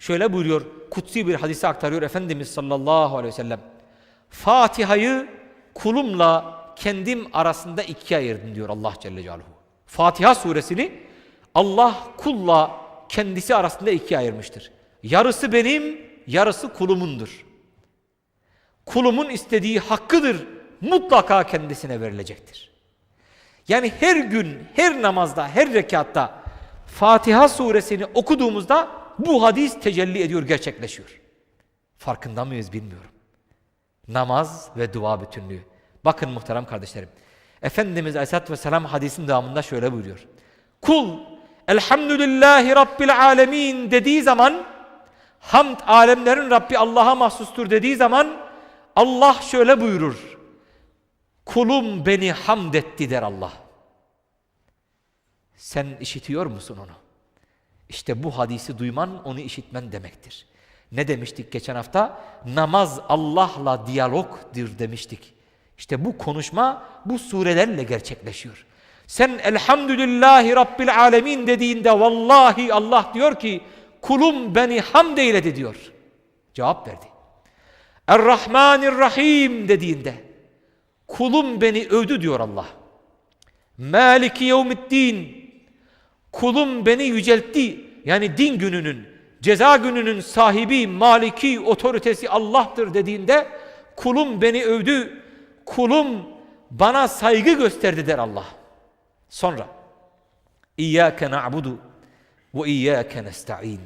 Şöyle buyuruyor, kutsi bir hadise aktarıyor Efendimiz sallallahu aleyhi ve sellem. Fatiha'yı kulumla kendim arasında ikiye ayırdım diyor Allah Celle Celaluhu. Fatiha suresini Allah kulla kendisi arasında ikiye ayırmıştır. Yarısı benim, yarısı kulumundur. Kulumun istediği hakkıdır. Mutlaka kendisine verilecektir. Yani her gün, her namazda, her rekatta Fatiha suresini okuduğumuzda bu hadis tecelli ediyor, gerçekleşiyor. Farkında mıyız bilmiyorum. Namaz ve dua bütünlüğü. Bakın muhterem kardeşlerim. Efendimiz Aleyhisselatü Vesselam hadisin devamında şöyle buyuruyor. Kul elhamdülillahi rabbil alemin dediği zaman hamd alemlerin Rabbi Allah'a mahsustur dediği zaman Allah şöyle buyurur. Kulum beni hamd etti der Allah. Sen işitiyor musun onu? İşte bu hadisi duyman onu işitmen demektir. Ne demiştik geçen hafta? Namaz Allah'la diyalogdur demiştik. İşte bu konuşma bu surelerle gerçekleşiyor. Sen elhamdülillahi rabbil alemin dediğinde vallahi Allah diyor ki kulum beni hamd eyledi diyor. Cevap verdi. Errahmanirrahim dediğinde kulum beni övdü diyor Allah. Maliki yevmiddin kulum beni yüceltti. Yani din gününün, ceza gününün sahibi, maliki, otoritesi Allah'tır dediğinde kulum beni övdü. Kulum bana saygı gösterdi der Allah. Sonra İyyâke na'budu ve iyyâke nesta'in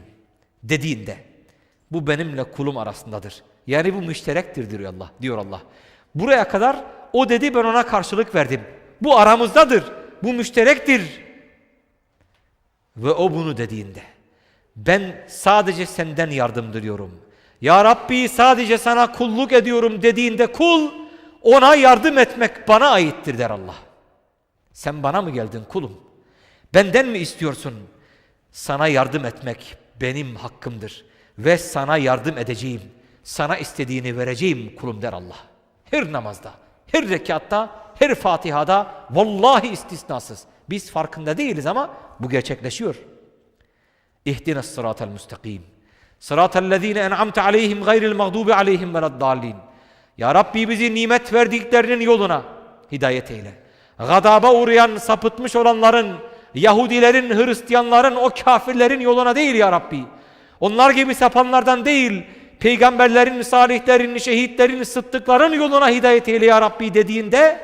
dediğinde bu benimle kulum arasındadır. Yani bu müşterektir diyor Allah. Diyor Allah. Buraya kadar o dedi ben ona karşılık verdim. Bu aramızdadır. Bu müşterektir. Ve o bunu dediğinde ben sadece senden yardım diliyorum. Ya Rabbi sadece sana kulluk ediyorum dediğinde kul ona yardım etmek bana aittir der Allah. Sen bana mı geldin kulum? Benden mi istiyorsun? Sana yardım etmek benim hakkımdır ve sana yardım edeceğim. Sana istediğini vereceğim kulum der Allah. Her namazda, her rekatta, her Fatiha'da vallahi istisnasız. Biz farkında değiliz ama bu gerçekleşiyor. İhdina sıratel müstakim. Sıratel lezine en'amte aleyhim gayril mağdubi aleyhim veleddallin. Ya Rabbi bizi nimet verdiklerinin yoluna hidayet eyle. Gadaba uğrayan sapıtmış olanların, Yahudilerin, Hristiyanların, o kafirlerin yoluna değil ya Rabbi. Onlar gibi sapanlardan değil, peygamberlerin, salihlerin, şehitlerin, sıddıkların yoluna hidayet eyle ya Rabbi dediğinde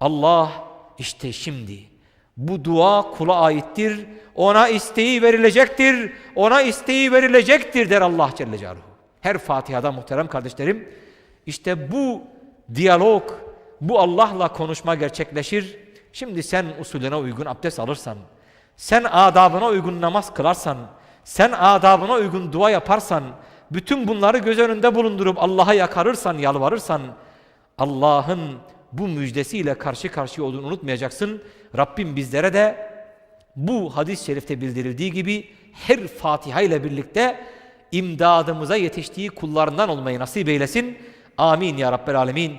Allah işte şimdi bu dua kula aittir. Ona isteği verilecektir. Ona isteği verilecektir der Allah Celle Celaluhu. Her Fatiha'da muhterem kardeşlerim işte bu diyalog, bu Allah'la konuşma gerçekleşir. Şimdi sen usulüne uygun abdest alırsan, sen adabına uygun namaz kılarsan, sen adabına uygun dua yaparsan, bütün bunları göz önünde bulundurup Allah'a yakarırsan, yalvarırsan, Allah'ın bu müjdesiyle karşı karşıya olduğunu unutmayacaksın. Rabbim bizlere de bu hadis-i şerifte bildirildiği gibi her Fatiha ile birlikte imdadımıza yetiştiği kullarından olmayı nasip eylesin. Amin ya Rabbel Alemin.